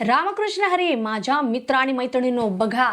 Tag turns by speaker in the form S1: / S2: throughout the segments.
S1: रामकृष्ण हरी माझ्या मित्र आणि मैत्रिणींनो बघा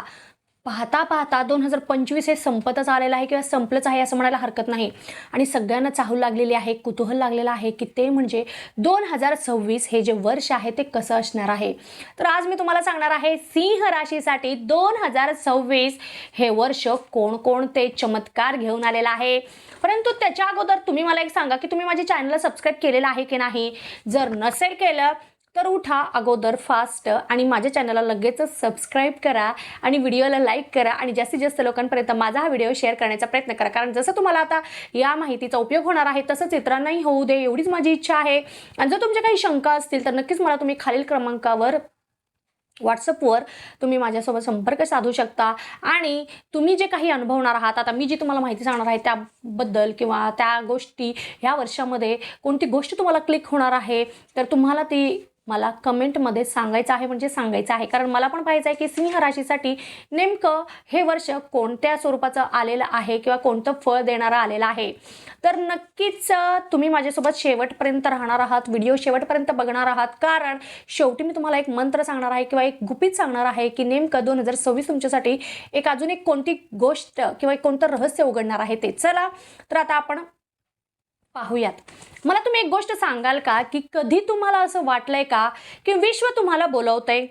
S1: पाहता पाहता दोन हजार पंचवीस हे संपतच आलेलं आहे किंवा संपलंच आहे असं म्हणायला हरकत नाही. आणि सगळ्यांना चाहूल लागलेली आहे कुतूहल लागलेलं आहे की ते म्हणजे दोन हजार सव्वीस हे जे वर्ष आहे ते कसं असणार आहे? तर आज मी तुम्हाला सांगणार आहे सिंह राशीसाठी दोन हजार सव्वीस हे वर्ष कोणकोणते चमत्कार घेऊन आलेलं आहे. परंतु त्याच्या अगोदर तुम्ही मला एक सांगा की तुम्ही माझ्या चॅनलला सबस्क्राईब केलेलं आहे की नाही? जर नसेल केलं तर उठा अगोदर फास्ट आणि माझ्या चॅनलला लगेचच सबस्क्राईब करा आणि व्हिडिओला लाईक करा आणि जास्तीत जास्त लोकांपर्यंत माझा हा व्हिडिओ शेअर करण्याचा प्रयत्न करा. कारण जसं तुम्हाला आता या माहितीचा उपयोग होणार आहे तसंच इतरांनाही होऊ दे एवढीच माझी इच्छा आहे. आणि जर तुमच्या काही शंका असतील तर नक्कीच मला तुम्ही खालील क्रमांकावर व्हॉट्सअपवर तुम्ही माझ्यासोबत संपर्क साधू शकता. आणि तुम्ही जे काही अनुभवणार आहात आता मी जी तुम्हाला माहिती सांगणार आहे त्याबद्दल किंवा त्या गोष्टी ह्या वर्षामध्ये कोणती गोष्ट तुम्हाला क्लिक होणार आहे तर तुम्हाला ती मला कमेंटमध्ये सांगायचं आहे म्हणजे सांगायचं आहे. कारण मला पण पाहायचं आहे की सिंह राशीसाठी नेमकं हे वर्ष कोणत्या स्वरूपाचं आलेलं आहे किंवा कोणतं फळ देणारं आलेलं आहे. तर नक्कीच तुम्ही माझ्यासोबत शेवटपर्यंत राहणार आहात व्हिडिओ शेवटपर्यंत बघणार आहात. कारण शेवटी मी तुम्हाला एक मंत्र सांगणार आहे किंवा एक गुपित सांगणार आहे की नेमकं दोन हजार सव्वीस तुमच्यासाठी एक अजून एक कोणती गोष्ट किंवा एक कोणतं रहस्य उघडणार आहे ते. चला तर आता आपण पाहूयात. मला तुम्ही एक गोष्ट सांगाल का की कधी तुम्हाला असं वाटलंय का की विश्व तुम्हाला बोलवतंय?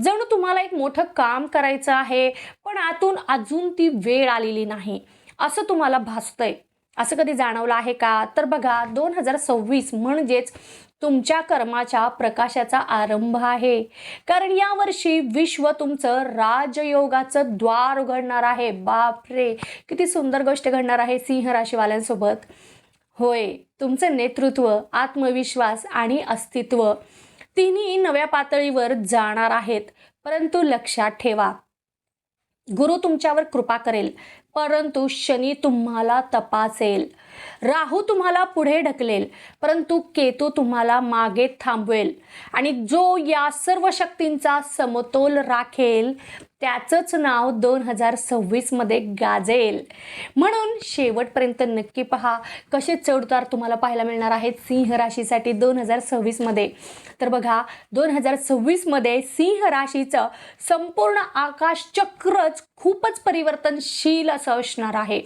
S1: जणू तुम्हाला एक मोठं काम करायचं आहे पण आतून अजून ती वेळ आलेली नाही. असं तुम्हाला भासतंय. असं कधी जाणवलं आहे का? तर बघा दोन हजार सव्वीस म्हणजेच तुमच्या कर्माच्या प्रकाशाचा आरंभ आहे. कारण यावर्षी विश्व तुमचं राजयोगाचं द्वार उघडणार आहे. बापरे! किती सुंदर गोष्ट घडणार आहे सिंह राशीवाल्यांसोबत. होय तुमचं नेतृत्व आत्मविश्वास आणि अस्तित्व तिन्ही नव्या पातळीवर जाणार आहेत परंतु लक्षात ठेवा. गुरु तुमच्यावर कृपा करेल परंतु शनी तुम्हाला तपासेल. राहू तुम्हाला पुढे ढकलेल परंतु केतू तुम्हाला मागे थांबवेल. आणि जो या सर्व शक्तींचा समतोल राखेल त्याचंच नाव दोन हजार सव्वीसमध्ये गाजेल. म्हणून शेवटपर्यंत नक्की पहा कसे चढउतार तुम्हाला पाहायला मिळणार आहेत सिंह राशीसाठी दोन हजार सव्वीसमध्ये तर बघा दोन हजार सव्वीसमध्ये सिंह राशीचं संपूर्ण आकाश चक्रच खूपच परिवर्तनशील असं असणार आहे.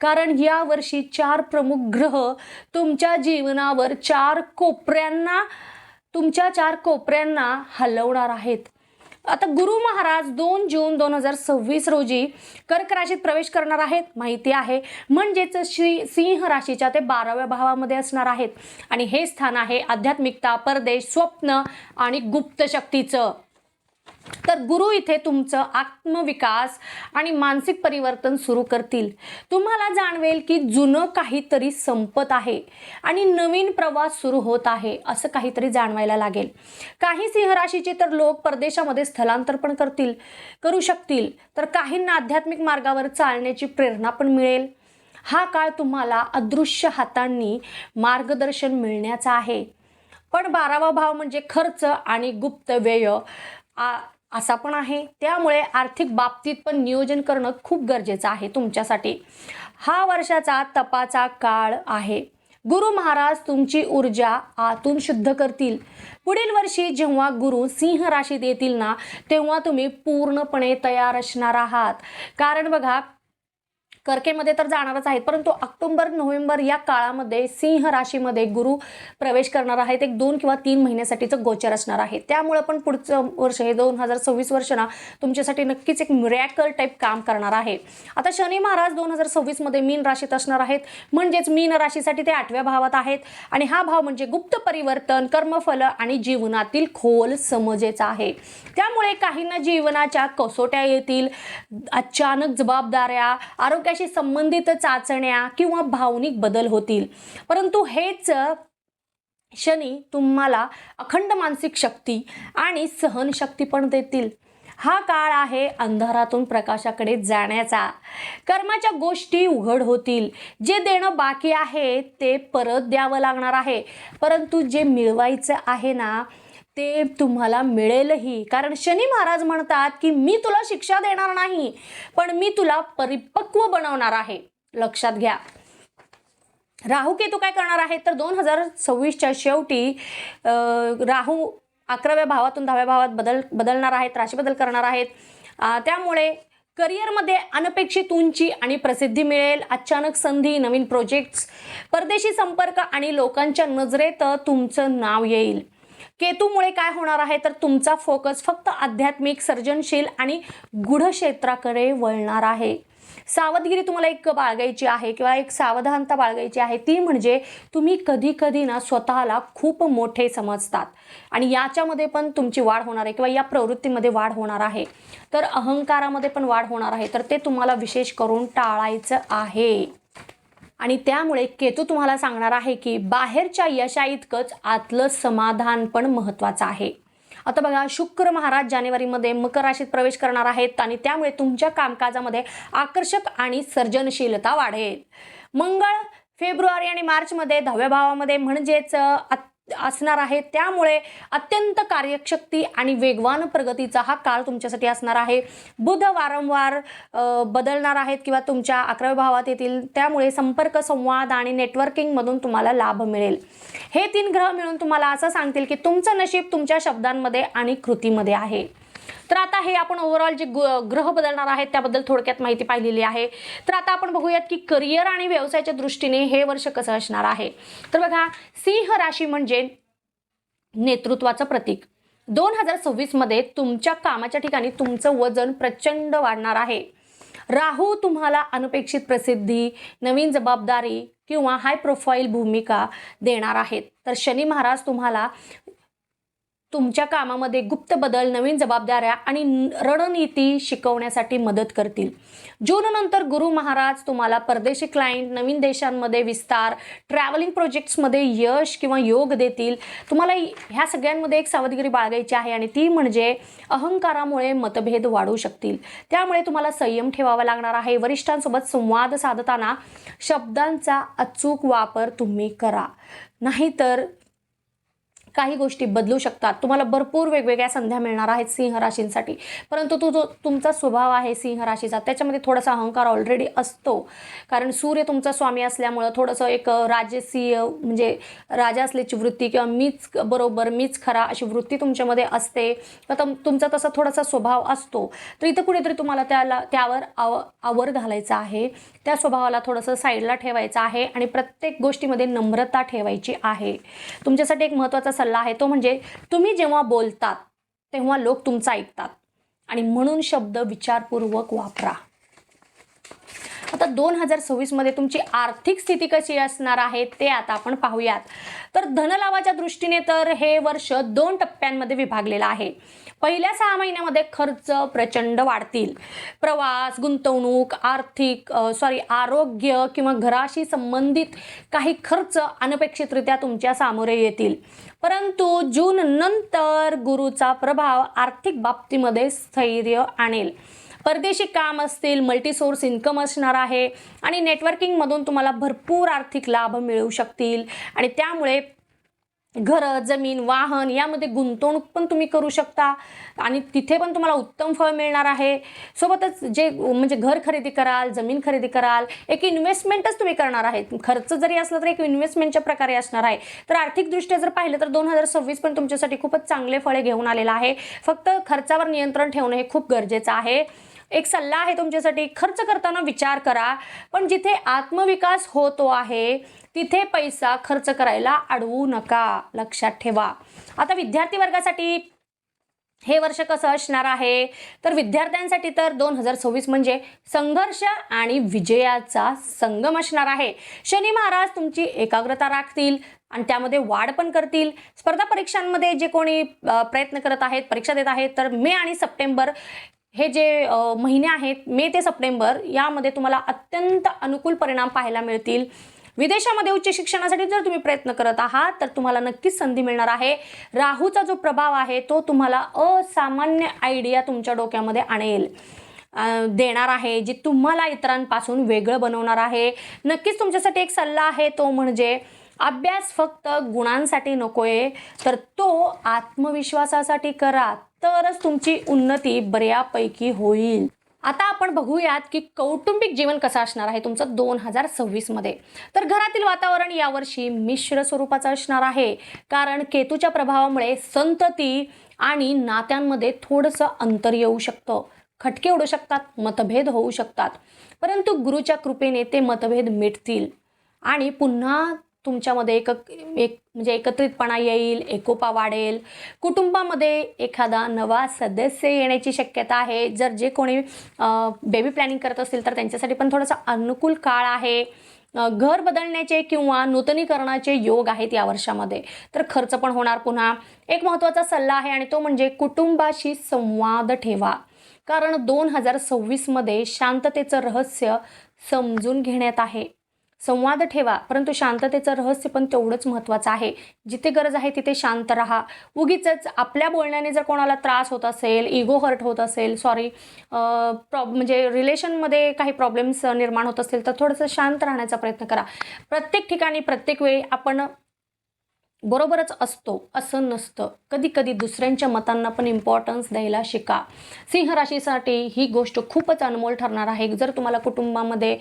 S1: कारण यावर्षी चार प्रमुख ग्रह तुमच्या जीवनावर चार कोपऱ्यांना तुमच्या चार कोपऱ्यांना हलवणार आहेत. आता गुरु महाराज दोन जून दोन हजार सव्वीस रोजी कर्क राशीत प्रवेश करणार आहेत. माहिती आहे म्हणजेच श्री सिंह राशीच्या ते बाराव्या भावामध्ये असणार आहेत. आणि हे स्थान आहे आध्यात्मिकता परदेश स्वप्न आणि गुप्त शक्तीचं. तर गुरु इथे तुमचं आत्मविकास आणि मानसिक परिवर्तन सुरू करतील. तुम्हाला जाणवेल की जुनं काहीतरी संपत आहे आणि नवीन प्रवास सुरू होत आहे असं काहीतरी जाणवायला लागेल. काही सिंहराशीचे तर लोक परदेशामध्ये स्थलांतर पण करतील करू शकतील तर काहींना आध्यात्मिक मार्गावर चालण्याची प्रेरणा पण मिळेल. हा काळ तुम्हाला अदृश्य हातांनी मार्गदर्शन मिळण्याचा आहे. पण बारावा भाव म्हणजे खर्च आणि गुप्त व्यय आ असा पण आहे. त्यामुळे आर्थिक बाबतीत पण नियोजन करणं खूप गरजेचं आहे तुमच्यासाठी. हा वर्षाचा तपाचा काळ आहे. गुरु महाराज तुमची ऊर्जा आतून शुद्ध करतील. पुढील वर्षी जेव्हा गुरु सिंह राशीत येतील ना तेव्हा तुम्ही पूर्णपणे तयार असणार आहात. कारण बघा कर्केमध्ये तर जाणारच आहेत परंतु ऑक्टोबर नोव्हेंबर या काळामध्ये सिंह राशीमध्ये गुरु प्रवेश करणार आहेत. एक दोन किंवा तीन महिन्यासाठीचं गोचर असणार आहे. त्यामुळे पण पुढचं वर्ष हे दोन हजार सव्वीस वर्ष ना तुमच्यासाठी नक्कीच एक मिरॅकल टाईप काम करणार आहे. आता शनी महाराज दोन हजार सव्वीसमध्ये मीन राशीत असणार आहेत. म्हणजेच मीन राशीसाठी ते आठव्या भावात आहेत. आणि हा भाव म्हणजे गुप्त परिवर्तन कर्मफल आणि जीवनातील खोल समजेचा आहे. त्यामुळे काहींना जीवनाच्या कसोट्या येतील अचानक जबाबदाऱ्या आरोग्याशी संबंधित चाचण्या किंवा भावनिक बदल होतील. परंतु हेच शनी तुम्हाला अखंड मानसिक शक्ती आणि सहनशक्ती पण देतील. हा काळ आहे अंधारातून प्रकाशाकडे जाण्याचा. कर्माच्या गोष्टी उघड होतील. जे देणं बाकी आहे ते परत द्यावं लागणार आहे. परंतु जे मिळवायचं आहे ना ते तुम्हाला मिळेलही. कारण शनी महाराज म्हणतात की मी तुला शिक्षा देणार नाही पण मी तुला परिपक्व बनवणार आहे. लक्षात घ्या. राहू केतू काय करणार आहे? तर दोन हजार सव्वीसच्या शेवटी राहू अकराव्या भावातून दहाव्या भावात बदल बदलणार आहेत राशी बदल करणार आहेत. त्यामुळे करिअरमध्ये अनपेक्षित उंची आणि प्रसिद्धी मिळेल. अचानक संधी नवीन प्रोजेक्ट्स परदेशी संपर्क आणि लोकांच्या नजरेत तुमचं नाव येईल. केतूमुळे काय होणार आहे? तर तुमचा फोकस फक्त आध्यात्मिक सर्जनशील आणि गूढ क्षेत्राकडे वळणार आहे. सावधगिरी तुम्हाला एक बाळगायची आहे किंवा एक सावधानता बाळगायची आहे. ती म्हणजे तुम्ही कधी कधी ना स्वतःला खूप मोठे समजतात. आणि याच्यामध्ये पण तुमची वाढ होणार आहे किंवा या प्रवृत्तीमध्ये वाढ होणार आहे. तर अहंकारामध्ये पण वाढ होणार आहे. तर ते तुम्हाला विशेष करून टाळायचं आहे. आणि त्यामुळे केतू तुम्हाला सांगणार आहे की बाहेरच्या यशा इतकंच आतलं समाधान पण महत्त्वाचं आहे. आता बघा शुक्र महाराज जानेवारीमध्ये मकर राशीत प्रवेश करणार आहेत आणि त्यामुळे तुमच्या कामकाजामध्ये आकर्षक आणि सर्जनशीलता वाढेल. मंगळ फेब्रुवारी आणि मार्चमध्ये दहाव्या भावामध्ये म्हणजेच अ, असणार आहे. त्यामुळे अत्यंत कार्यशक्ती आणि वेगवान प्रगतीचा हा काळ तुमच्यासाठी असणार आहे. बुध वारंवार बदलणार आहेत किंवा तुमच्या अकराव्या भावात येतील. त्यामुळे संपर्क संवाद आणि नेटवर्किंगमधून तुम्हाला लाभ मिळेल. हे तीन ग्रह मिळून तुम्हाला असं सांगतील की तुमचं नशीब तुमच्या शब्दांमध्ये आणि कृतीमध्ये आहे. तर आता हे आपण ओव्हरऑल जे ग- ग्रह बदलणार आहेत त्याबद्दल थोडक्यात माहिती पाहिलेली आहे. तर आता आपण बघूयात की करिअर आणि व्यवसायाच्या दृष्टीने हे वर्ष कसं असणार आहे. तर बघा सिंह राशी म्हणजे नेतृत्वाचं प्रतीक. दोन हजार सव्वीसमध्ये तुमच्या कामाच्या ठिकाणी तुमचं वजन प्रचंड वाढणार आहे. राहू तुम्हाला अनपेक्षित प्रसिद्धी नवीन जबाबदारी किंवा हाय प्रोफाईल भूमिका देणार आहेत. तर शनी महाराज तुम्हाला तुमच्या कामामध्ये गुप्त बदल नवीन जबाबदाऱ्या आणि रणनीती शिकवण्यासाठी मदत करतील. जूननंतर गुरु महाराज तुम्हाला परदेशी क्लायंट नवीन देशांमध्ये विस्तार ट्रॅव्हलिंग प्रोजेक्ट्समध्ये यश किंवा योग देतील. तुम्हाला ह्या सगळ्यांमध्ये एक सावधगिरी बाळगायची आहे आणि ती म्हणजे अहंकारामुळे मतभेद वाढू शकतील. त्यामुळे तुम्हाला संयम ठेवावा लागणार आहे. वरिष्ठांसोबत संवाद साधताना शब्दांचा अचूक वापर तुम्ही करा. नाहीतर काही गोष्टी बदलू शकतात. तुम्हाला भरपूर वेगवेगळ्या संध्या मिळणार आहेत सिंह राशींसाठी. परंतु तो जो तुमचा स्वभाव आहे सिंह राशीचा त्याच्यामध्ये थोडासा अहंकार ऑलरेडी असतो. कारण सूर्य तुमचा स्वामी असल्यामुळं थोडंसं एक राजसीय म्हणजे राजा असल्याची वृत्ती किंवा मीच बरोबर मीच खरा अशी वृत्ती तुमच्यामध्ये असते. तर तुमचा तसा थोडासा स्वभाव असतो. तर इथं कुठेतरी तुम्हाला त्याला त्यावर आव आवर घालायचा आहे. त्या स्वभावाला थोडंसं साईडला ठेवायचं आहे आणि प्रत्येक गोष्टीमध्ये नम्रता ठेवायची आहे. तुमच्यासाठी एक महत्त्वाचा सल्ला आहे तो म्हणजे तुम्ही जेव्हा बोलतात तेव्हा लोक तुमचं ऐकतात. आणि म्हणून शब्द विचारपूर्वक वापरा. आता दोन हजार सव्वीसमध्ये तुमची आर्थिक स्थिती कशी असणार आहे ते आता आपण पाहूयात. तर धनलाभाच्या दृष्टीने तर हे वर्ष दोन टप्प्यांमध्ये विभागलेलं आहे. पहिल्या सहा महिन्यामध्ये खर्च प्रचंड वाढतील. प्रवास गुंतवणूक आर्थिक सॉरी आरोग्य किंवा घराशी संबंधित काही खर्च अनपेक्षितरित्या तुमच्या सामोरे येतील. परंतु जून नंतर गुरुचा प्रभाव आर्थिक बाबतीमध्ये स्थैर्य आणेल. परदेशी काम असतील मल्टी सोर्स इन्कम असणार आहे आणि नेटवर्किंगमधून तुम्हाला भरपूर आर्थिक लाभ मिळू शकतील. आणि त्यामुळे घरं जमीन वाहन यामध्ये गुंतवणूक पण तुम्ही करू शकता. आणि तिथे पण तुम्हाला उत्तम फळ मिळणार आहे. सोबतच जे म्हणजे घर खरेदी कराल जमीन खरेदी कराल एक इन्व्हेस्टमेंटच तुम्ही करणार आहे खर्च जरी असला तर एक इन्व्हेस्टमेंटच्या प्रकारे असणार आहे. तर आर्थिकदृष्ट्या जर पाहिलं तर दोन हजार सव्वीस पण तुमच्यासाठी खूपच चांगले फळे घेऊन आलेलं आहे. फक्त खर्चावर नियंत्रण ठेवणं हे खूप गरजेचं आहे. एक सल्ला आहे तुमच्यासाठी. खर्च करताना विचार करा. पण जिथे आत्मविकास होतो आहे तिथे पैसा खर्च करायला अडवू नका. लक्षात ठेवा. आता विद्यार्थी वर्गासाठी हे वर्ष कसं असणार आहे? तर विद्यार्थ्यांसाठी तर दोन हजार सव्वीस म्हणजे संघर्ष आणि विजयाचा संगम असणार आहे. शनी महाराज तुमची एकाग्रता राखतील आणि त्यामध्ये वाढ पण करतील. स्पर्धा परीक्षांमध्ये जे कोणी प्रयत्न करत आहेत परीक्षा देत आहेत तर मे आणि सप्टेंबर हे जे महिने आहेत मे ते सप्टेंबर यामध्ये तुम्हाला अत्यंत अनुकूल परिणाम पाहायला मिळतील. विदेशामध्ये उच्च शिक्षणासाठी जर तुम्ही प्रयत्न करत आहात तर तुम्हाला नक्कीच संधी मिळणार आहे. राहूचा जो प्रभाव आहे तो तुम्हाला असामान्य आयडिया तुमच्या डोक्यामध्ये आणेल. देणार आहे जी तुम्हाला इतरांपासून वेगळं बनवणार आहे. नक्कीच तुमच्यासाठी एक सल्ला आहे तो म्हणजे अभ्यास फक्त गुणांसाठी नकोय तर तो आत्मविश्वासासाठी करा. तरच तुमची उन्नती बऱ्यापैकी होईल. आता आपण बघूयात की कौटुंबिक जीवन कसं असणार आहे तुमचं दोन हजार सव्वीसमध्ये. तर घरातील वातावरण यावर्षी मिश्र स्वरूपाचं असणार आहे. कारण केतूच्या प्रभावामुळे संतती आणि नात्यांमध्ये थोडंसं अंतर येऊ शकतं. खटके उडू शकतात मतभेद होऊ शकतात. परंतु गुरुच्या कृपेने ते मतभेद मिटतील. आणि पुन्हा तुमच्यामध्ये एक एक म्हणजे एकत्रितपणा येईल एकोपा वाढेल. कुटुंबामध्ये एखादा नवा सदस्य येण्याची शक्यता आहे. जर जे कोणी बेबी प्लॅनिंग करत असतील तर त्यांच्यासाठी पण थोडासा अनुकूल काळ आहे. घर बदलण्याचे किंवा नूतनीकरणाचे योग आहेत या वर्षामध्ये. तर खर्च पण होणार पुन्हा. एक महत्त्वाचा सल्ला आहे आणि तो म्हणजे कुटुंबाशी संवाद ठेवा. कारण दोन हजार सव्वीसमध्ये शांततेचं रहस्य समजून घेण्यात आहे. संवाद ठेवा परंतु शांततेचं रहस्य पण तेवढंच महत्त्वाचं आहे. जिथे गरज आहे तिथे शांत राहा. उगीच आपल्या बोलण्याने जर कोणाला त्रास होत असेल इगो हर्ट होत असेल सॉरी प्रॉब म्हणजे रिलेशनमध्ये काही प्रॉब्लेम्स निर्माण होत असतील तर थोडंसं शांत राहण्याचा प्रयत्न करा. प्रत्येक ठिकाणी प्रत्येक वेळी आपण बरोबरच असतो असं नसतं. कधी कधी दुसऱ्यांच्या मतांना पण इम्पॉर्टन्स द्यायला शिका. सिंह राशीसाठी ही गोष्ट खूपच अनमोल ठरणार आहे. जर तुम्हाला कुटुंबामध्ये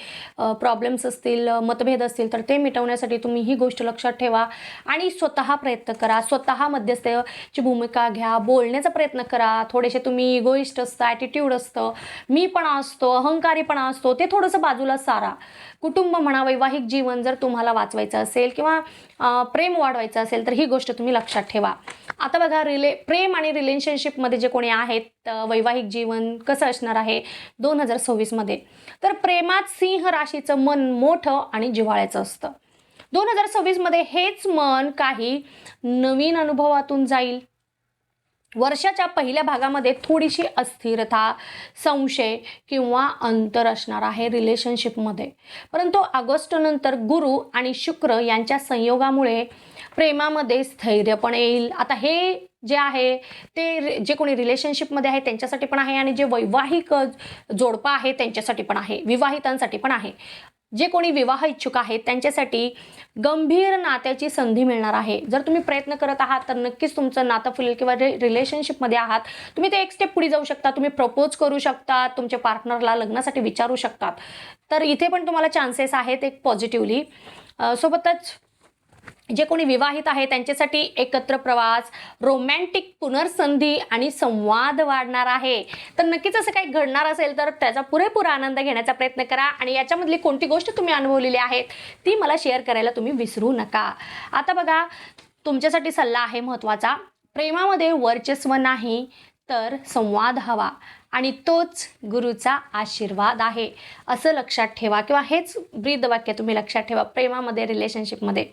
S1: प्रॉब्लेम्स असतील मतभेद असतील तर ते मिटवण्यासाठी तुम्ही ही गोष्ट लक्षात ठेवा आणि स्वतः प्रयत्न करा. स्वतः मध्यस्थची भूमिका घ्या बोलण्याचा प्रयत्न करा. थोडेसे तुम्ही इगोइस्ट असतं ॲटिट्यूड असतं. मी पण असतो अहंकारीपणा असतो ते थोडंसं बाजूला सारा. कुटुंब म्हणा वैवाहिक जीवन जर तुम्हाला वाचवायचं असेल किंवा प्रेम वाढवायचं असेल तर ही गोष्ट तुम्ही लक्षात ठेवा. आता बघा रिले प्रेम आणि रिलेशनशिपमध्ये जे कोणी आहेत वैवाहिक जीवन कसं असणार आहे? दोन हजार सव्वीसमध्ये तर प्रेमात सिंह राशीचं मन मोठं आणि जिव्हाळ्याचं असतं. दोन हजार सव्वीसमध्ये हेच मन काही नवीन अनुभवातून जाईल. वर्षाच्या पहिल्या भागामध्ये थोडीशी अस्थिरता संशय किंवा अंतर असणार आहे रिलेशनशिपमध्ये परंतु ऑगस्टनंतर गुरु आणि शुक्र यांच्या संयोगामुळे प्रेमामध्ये स्थैर्य पण येईल. आता हे जे आहे ते रि- जे कोणी रिलेशनशिपमध्ये आहे त्यांच्यासाठी पण आहे आणि जे वैवाहिक जोडपा जोडपं आहे त्यांच्यासाठी पण आहे विवाहितांसाठी पण आहे. जे कोणी विवाह इच्छुक आहेत त्यांच्यासाठी गंभीर नात्याची संधी मिळणार आहे. जर तुम्ही प्रयत्न करत आहात तर नक्कीच तुमचं नातं फुलेल किंवा रि रिलेशनशिपमध्ये आहात तुम्ही ते एक स्टेप पुढे जाऊ शकता. तुम्ही प्रपोज करू शकता तुमच्या पार्टनरला लग्नासाठी विचारू शकतात. तर इथे पण तुम्हाला चान्सेस आहेत एक पॉझिटिव्हली सोबतच जे कोणी विवाहित आहे त्यांच्यासाठी एकत्र प्रवास रोमॅन्टिक पुनर्संधी आणि संवाद वाढणार आहे. तर नक्कीच असं काही घडणार असेल तर त्याचा पुरेपूर आनंद घेण्याचा प्रयत्न करा आणि याच्यामधली कोणती गोष्ट तुम्ही अनुभवलेली आहेत ती मला शेअर करायला तुम्ही विसरू नका. आता बघा तुमच्यासाठी सल्ला आहे महत्त्वाचा. प्रेमामध्ये वर्चस्व नाही तर संवाद हवा आणि तोच गुरुचा आशीर्वाद आहे. असं लक्षात ठेवा किंवा हेच ब्रीदवाक्य तुम्ही लक्षात ठेवा प्रेमामध्ये रिलेशनशिपमध्ये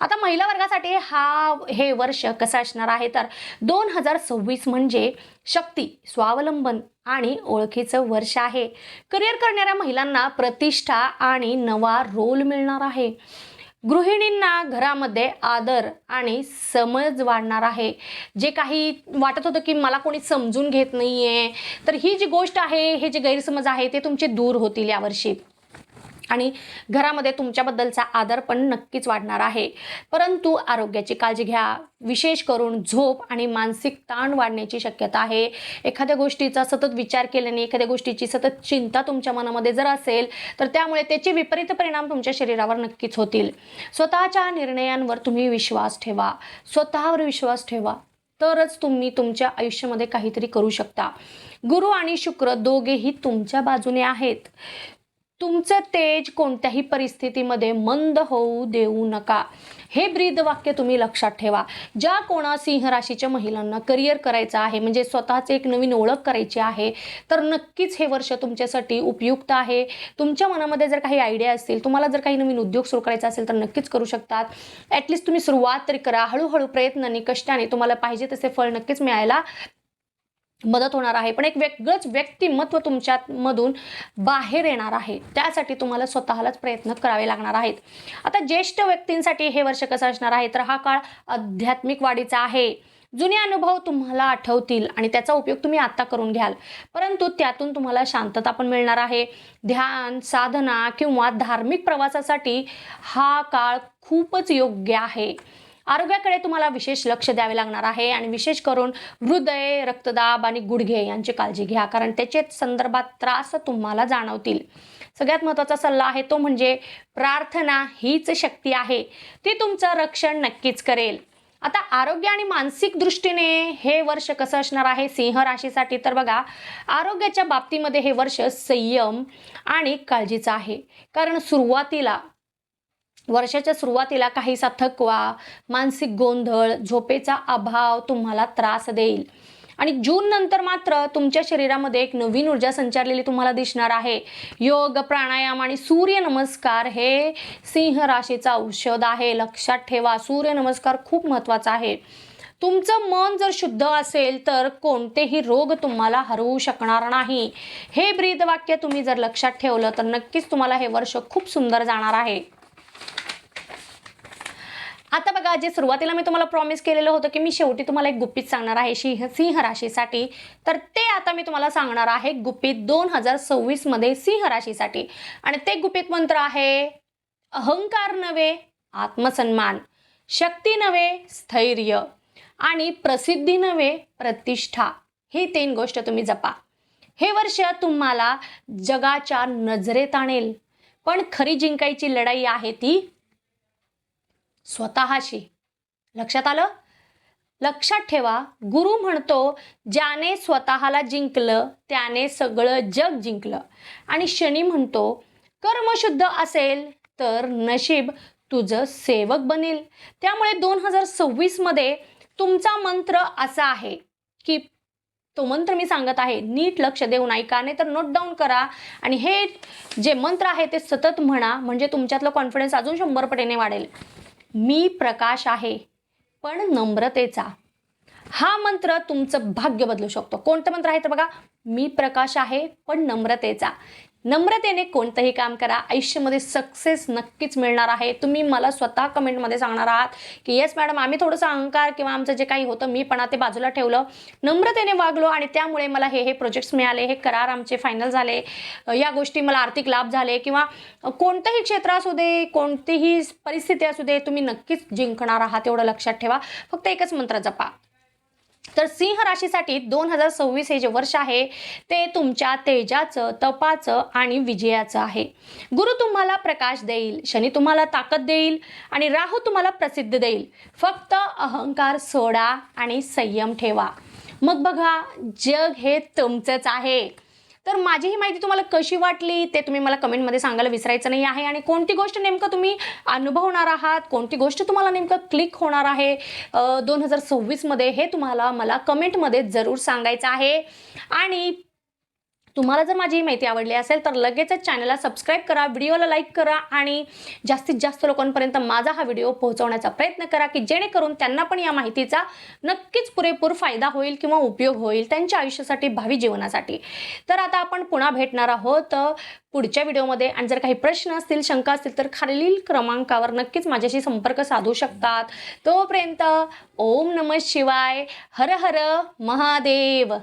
S1: आता महिला वर्गासाठी हा हे वर्ष कसं असणार आहे तर दोन हजार सव्वीस म्हणजे शक्ती स्वावलंबन आणि ओळखीचं वर्ष आहे. करिअर करणाऱ्या महिलांना प्रतिष्ठा आणि नवा रोल मिळणार आहे. गृहिणींना घरामध्ये आदर आणि समज वाढणार आहे. जे काही वाटत होतं की मला कोणी समजून घेत नाही आहे तर ही जी गोष्ट आहे हे जे गैरसमज आहे ते तुमचे दूर होतील यावर्षी. आणि घरामध्ये तुमच्याबद्दलचा आदर पण नक्कीच वाढणार आहे. परंतु आरोग्याची काळजी घ्या. विशेष करून झोप आणि मानसिक ताण वाढण्याची शक्यता आहे. एखाद्या गोष्टीचा सतत विचार केल्याने एखाद्या गोष्टीची सतत चिंता तुमच्या मनामध्ये जर असेल तर त्यामुळे त्याचे विपरीत परिणाम तुमच्या शरीरावर नक्कीच होतील. स्वतःच्या निर्णयांवर तुम्ही विश्वास ठेवा. स्वतःवर विश्वास ठेवा. तरच तुम्ही तुमच्या आयुष्यामध्ये काहीतरी करू शकता. गुरु आणि शुक्र दोघेही तुमच्या बाजूने आहेत. तुमचं तेज कोणत्याही परिस्थितीमध्ये मंद होऊ देऊ नका. हे ब्रीद वाक्य तुम्ही लक्षात ठेवा. ज्या कोणा सिंह राशीच्या महिलांना करिअर करायचं आहे म्हणजे स्वतःचे एक नवीन ओळख करायची आहे तर नक्कीच हे वर्ष तुमच्यासाठी उपयुक्त आहे. तुमच्या मनामध्ये जर काही आयडिया असतील तुम्हाला जर काही नवीन उद्योग सुरू करायचा असेल तर नक्कीच करू शकतात. ॲटलिस्ट तुम्ही सुरुवात तरी करा. हळूहळू प्रयत्नाने कष्टाने तुम्हाला पाहिजे तसे फळ नक्कीच मिळायला मदत होणार आहे. पण एक वेगळंच व्यक्तिमत्व तुमच्यामधून बाहेर येणार आहे. त्यासाठी तुम्हाला स्वतःलाच प्रयत्न करावे लागणार आहेत. आता ज्येष्ठ व्यक्तींसाठी हे वर्ष कसं असणार आहे? तर हा काळ आध्यात्मिक वाढीचा आहे. जुने अनुभव तुम्हाला आठवतील आणि त्याचा उपयोग तुम्ही आत्ता करून घ्याल. परंतु त्यातून तुम्हाला शांतता पण मिळणार आहे. ध्यान साधना किंवा धार्मिक प्रवासासाठी हा काळ खूपच योग्य आहे. आरोग्याकडे तुम्हाला विशेष लक्ष द्यावे लागणार आहे आणि विशेष करून हृदय रक्तदाब आणि गुडघे यांची काळजी घ्या कारण त्याचे संदर्भात त्रास तुम्हाला जाणवतील. सगळ्यात महत्त्वाचा सल्ला आहे तो म्हणजे प्रार्थना हीच शक्ती आहे. ती तुमचं रक्षण नक्कीच करेल. आता आरोग्य आणि मानसिक दृष्टीने हे वर्ष कसं असणार आहे? सिंह राशीसाठी तर बघा आरोग्याच्या बाबतीमध्ये हे वर्ष संयम आणि काळजीचं आहे. कारण सुरुवातीला वर्षाच्या सुरुवातीला काहीसा थकवा मानसिक गोंधळ झोपेचा अभाव तुम्हाला त्रास देईल. आणि जून नंतर मात्र तुमच्या शरीरामध्ये एक नवीन ऊर्जा संचारलेली तुम्हाला दिसणार आहे. योग प्राणायाम आणि सूर्यनमस्कार हे सिंह राशीचा औषध आहे. लक्षात ठेवा सूर्यनमस्कार खूप महत्त्वाचा आहे. तुमचं मन जर शुद्ध असेल तर कोणतेही रोग तुम्हाला हरवू शकणार नाही. हे ब्रीद वाक्य तुम्ही जर लक्षात ठेवलं तर नक्कीच तुम्हाला हे वर्ष खूप सुंदर जाणार आहे. आता बघा जे सुरुवातीला मी तुम्हाला प्रॉमिस केलेलं होतं की मी शेवटी तुम्हाला एक गुपित सांगणार आहे सिंह सिंह राशीसाठी. तर ते आता मी तुम्हाला सांगणार आहे गुपित दोन हजार सव्वीसमध्ये सिंह राशीसाठी. आणि ते गुपित मंत्र आहे अहंकार नव्हे आत्मसन्मान. शक्ती नव्हे स्थैर्य. आणि प्रसिद्धी नव्हे प्रतिष्ठा. ही तीन गोष्ट तुम्ही जपा. हे वर्ष तुम्हाला जगाच्या नजरेत आणेल. पण खरी जिंकायची लढाई आहे ती स्वतःशी. लक्षात आलं? लक्षात ठेवा गुरु म्हणतो ज्याने स्वतःला जिंकलं त्याने सगळं जग जिंकलं. आणि शनी म्हणतो कर्मशुद्ध असेल तर नशीब तुझं सेवक बनेल. त्यामुळे दोन हजार सव्वीसमध्ये तुमचा मंत्र असा आहे की तो मंत्र मी सांगत आहे नीट लक्ष देऊन ऐका नाही तर नोट डाऊन करा. आणि हे जे मंत्र आहे ते सतत म्हणा म्हणजे तुमच्यातलं कॉन्फिडन्स अजून शंभर पटीने वाढेल. मी प्रकाश आहे पण नम्रतेचा. हा मंत्र तुमचं भाग्य बदलू शकतो. कोणतं मंत्र आहे तर बघा मी प्रकाश आहे पण नम्रतेचा. नम्रतेने कोणतंही काम करा. आयुष्यामध्ये सक्सेस नक्कीच मिळणार आहे. तुम्ही मला स्वतः कमेंटमध्ये सांगणार आहात की येस मॅडम आम्ही थोडंसं अहंकार किंवा आमचं जे काही होतं मी पण ते बाजूला ठेवलं. नम्रतेने वागलो आणि त्यामुळे मला हे हे प्रोजेक्ट्स मिळाले. हे करार आमचे फायनल झाले. या गोष्टी मला आर्थिक लाभ झाले किंवा कोणतंही क्षेत्र असू दे कोणतीही परिस्थिती असू दे तुम्ही नक्कीच जिंकणार आहात एवढं लक्षात ठेवा. फक्त एकच मंत्र जपा. तर सिंह राशीसाठी दोन हजार सव्वीस हे जे वर्ष आहे ते तुमच्या तेजाचं तपाचं आणि विजयाचं आहे. गुरु तुम्हाला प्रकाश देईल शनी तुम्हाला ताकद देईल आणि राहू तुम्हाला प्रसिद्ध देईल. फक्त अहंकार सोडा आणि संयम ठेवा. मग बघा जग हे तुमचंच आहे. तर माझी ही माहिती तुम्हाला कशी वाटली ते तुम्ही मला कमेंटमध्ये सांगायला विसरायचं नाही आहे. आणि कोणती गोष्ट नेमकं तुम्ही अनुभवणार आहात कोणती गोष्ट तुम्हाला नेमकं क्लिक होणार आहे दोन हजार सव्वीसमध्ये हे तुम्हाला मला कमेंटमध्ये जरूर सांगायचं आहे. आणि तुम्हाला जर माझी ही माहिती आवडली असेल तर लगेचच चॅनलला सबस्क्राईब करा व्हिडिओला लाईक करा आणि जास्तीत जास्त लोकांपर्यंत माझा हा व्हिडिओ पोहोचवण्याचा प्रयत्न करा की जेणेकरून त्यांना पण या माहितीचा नक्कीच पुरेपूर फायदा होईल किंवा उपयोग होईल त्यांच्या आयुष्यासाठी भावी जीवनासाठी. तर आता आपण पुन्हा भेटणार आहोत पुढच्या व्हिडिओमध्ये आणि जर काही प्रश्न असतील शंका असतील तर खालील क्रमांकावर नक्कीच माझ्याशी संपर्क साधू शकतात. तोपर्यंत ओम नम शिवाय हर हर महादेव.